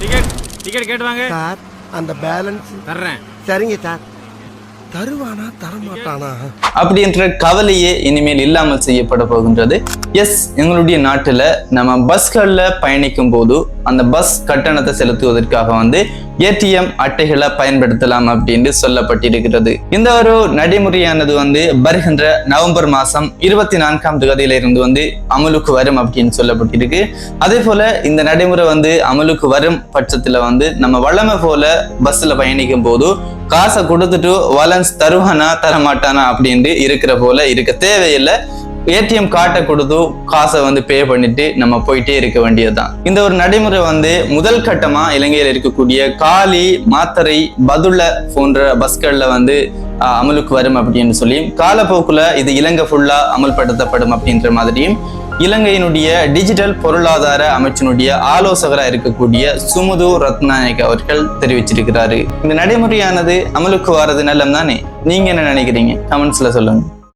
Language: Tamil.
டிக்கெட் டிக்கெட் கேட்டு வாங்க சார் அந்த பேலன்ஸ் தர்றேன். சரிங்க சார். தருவானா தரமாட்டானா? அப்படின்ற கவலையே இனிமேல் இல்லாமல் செய்யப்பட போகின்றது. எஸ் எங்களுடைய நாட்டுல நம்ம பஸ்கள்ல பயணிக்கும் போது அந்த பஸ் கட்டணத்தை செலுத்துவதற்காக வந்து ஏடிஎம் அட்டைகளை பயன்படுத்தலாம் அப்படின்னு சொல்லப்பட்டிருக்கிறது. இந்த ஒரு நடைமுறையானது வந்து வருகின்ற நவம்பர் மாசம் இருபத்தி நான்காம் தேதியிலிருந்து வந்து அமலுக்கு வரும் அப்படின்னு சொல்லப்பட்டிருக்கு. அதே போல இந்த நடைமுறை வந்து அமலுக்கு வரும் பட்சத்துல வந்து நம்ம வளமை போல பஸ்ல பயணிக்கும் போது காசை கொடுத்துட்டு வலன்ஸ் தருவானா தரமாட்டானா அப்படின்ட்டு இருக்கிற போல இருக்க தேவையில்லை. ஏடிஎம் கார்டை கொடுத்து காசை வந்து பே பண்ணிட்டு நம்ம போயிட்டே இருக்க வேண்டியதுதான். இந்த ஒரு நடைமுறை வந்து முதல் கட்டமா இலங்கையில் இருக்கக்கூடிய காலி மாத்தரை பதுள போன்ற பஸ்கள்ல வந்து அமலுக்கு வரும் அப்படின்னு சொல்லி காலப்போக்குல இது இலங்கை ஃபுல்லா அமல்படுத்தப்படும் அப்படின்ற மாதிரியும் இலங்கையினுடைய டிஜிட்டல் பொருளாதார அமைச்சினுடைய ஆலோசகராக இருக்கக்கூடிய சுமுது ரத்நாயக் அவர்கள் தெரிவிச்சிருக்கிறாரு. இந்த நடைமுறையானது அமலுக்கு வாரது நல்லம் தானே நீங்க என்ன நினைக்கிறீங்க? கமெண்ட்ஸ்ல சொல்லுங்க.